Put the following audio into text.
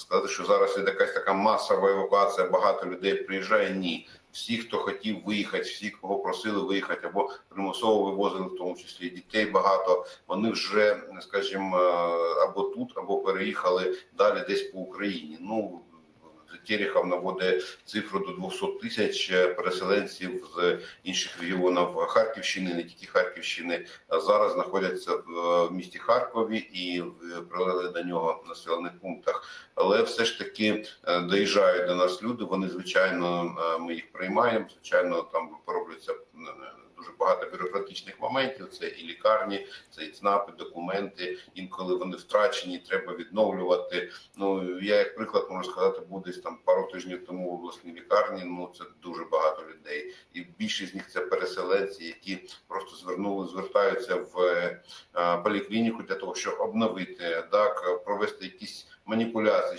сказати, що зараз є якась така масова евакуація, багато людей приїжджає. Ні. Всі, хто хотів виїхати, всі, кого просили виїхати, або примусово вивозили, в тому числі дітей багато. Вони вже, скажімо, або тут, або переїхали далі десь по Україні. Ну Терехов наводить цифру до 200 тисяч переселенців з інших регіонів Харківщини, не тільки Харківщини, зараз знаходяться в місті Харкові і в прилеглих до нього населених пунктах. Але все ж таки е, доїжджають до нас люди. Вони звичайно е, ми їх приймаємо. Звичайно, там поробляться е, дуже багато бюрократичних моментів. Це і лікарні, це і ЦНАПи, документи. Інколи вони втрачені, треба відновлювати. Ну я як приклад можу сказати, був десь там пару тижнів тому в обласній лікарні. Ну це дуже багато людей, і більшість з них це переселенці, які просто звернули, звертаються в е, поліклініку для того, щоб обновити так, провести якісь маніпуляції.